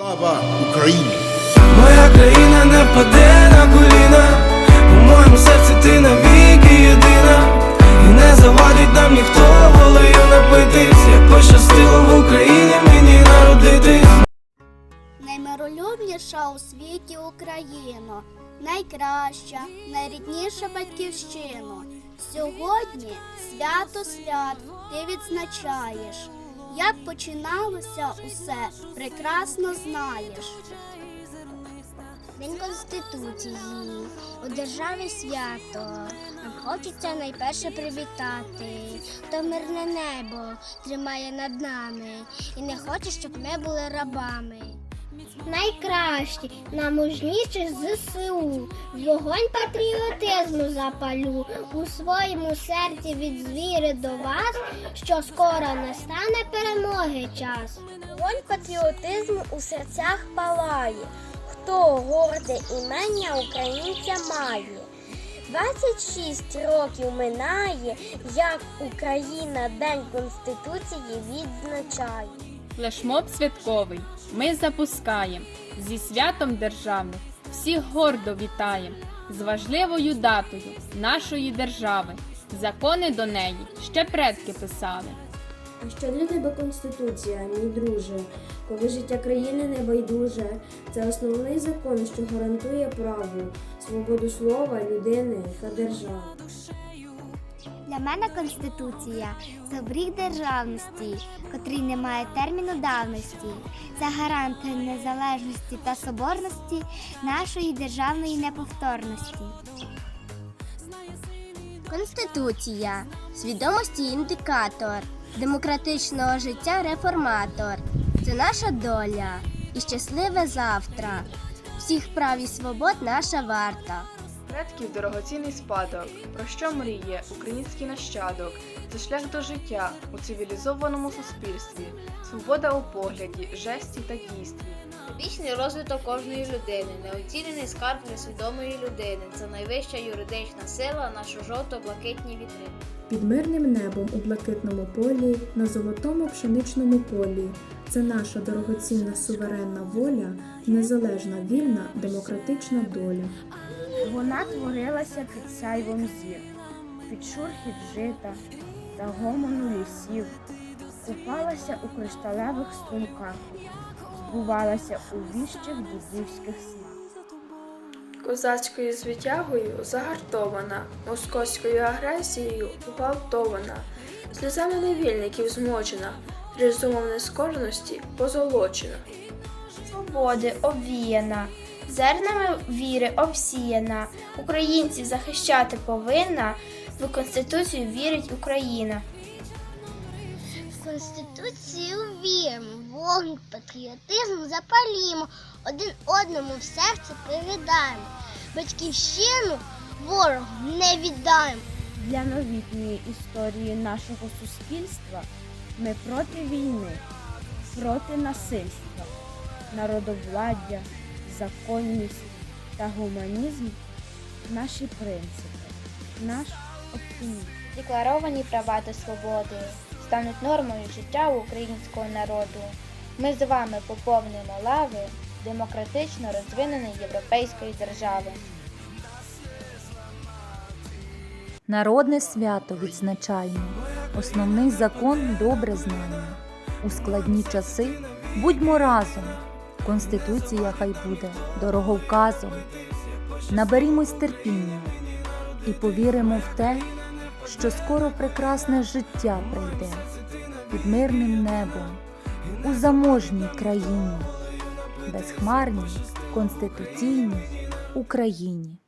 Слава Україні! Моя країна не впаде на коліна, у моєму серці ти навіки єдина, і не завадить нам ніхто волею напитись, як пощастило в Україні мені народитись. Наймиролюбніша у світі Україна, найкраща, найрідніша батьківщина. Сьогодні свято свят ти відзначаєш. Як починалося усе, прекрасно знаєш. День Конституції у державі свято. Нам хочеться найперше привітати. То мирне небо тримає над нами і не хоче, щоб ми були рабами. Найкращі, намужніші ЗСУ, вогонь патріотизму запалю у своєму серці від звіри до вас, що скоро настане перемоги час. Вогонь патріотизму у серцях палає, хто горде імення українця має. 26 років минає, як Україна День Конституції відзначає. Флешмоб святковий ми запускаємо зі святом державним. Всіх гордо вітаємо з важливою датою нашої держави. Закони до неї ще предки писали. А що для тебе Конституція, мій друже? Коли життя країни не байдуже, це основний закон, що гарантує право, свободу слова, людини та держави. Для мене Конституція це обріг державності, котрий не має терміну давності. Це гарант незалежності та соборності нашої державної неповторності. Конституція свідомості індикатор, демократичного життя реформатор. Це наша доля і щасливе завтра. Всіх прав і свобод наша варта. Предків дорогоцінний спадок, про що мріє український нащадок, це шлях до життя у цивілізованому суспільстві, свобода у погляді, жесті та дійстві. Вічний розвиток кожної людини, неоцінений скарб несвідомої людини. Це найвища юридична сила нашу жовто-блакитні вітри. Під мирним небом у блакитному полі, на золотому пшеничному полі. Це наша дорогоцінна суверенна воля, незалежна, вільна, демократична доля. Вона творилася під сяйвом зір, під шурхіт жита та гомону лісів, купалася у кришталевих струмках, збувалася у віщих дідівських снах. Козацькою звитягою загартована, московською агресією гвалтована, сльозами невільників змочена, різумом нескореності позолочена. Свободи обвіяна, зернами віри обсіяна, українців захищати повинна, в Конституцію вірить Україна. В Конституцію віримо, вогонь патріотизму запалімо, один одному в серце передаємо. Батьківщину ворогу не віддаємо. Для новітньої історії нашого суспільства ми проти війни, проти насильства, народовладдя, законність та гуманізм наші принципи, наш оптимізм. Декларовані права та свободи стануть нормою життя українського народу. Ми з вами поповнимо лави демократично розвиненої європейської держави. Народне свято відзначаємо, основний закон добре знаємо. У складні часи будьмо разом, Конституція хай буде дороговказом. Наберімось терпіння і повіримо в те, що скоро прекрасне життя прийде під мирним небом у заможній країні, безхмарній конституційній Україні.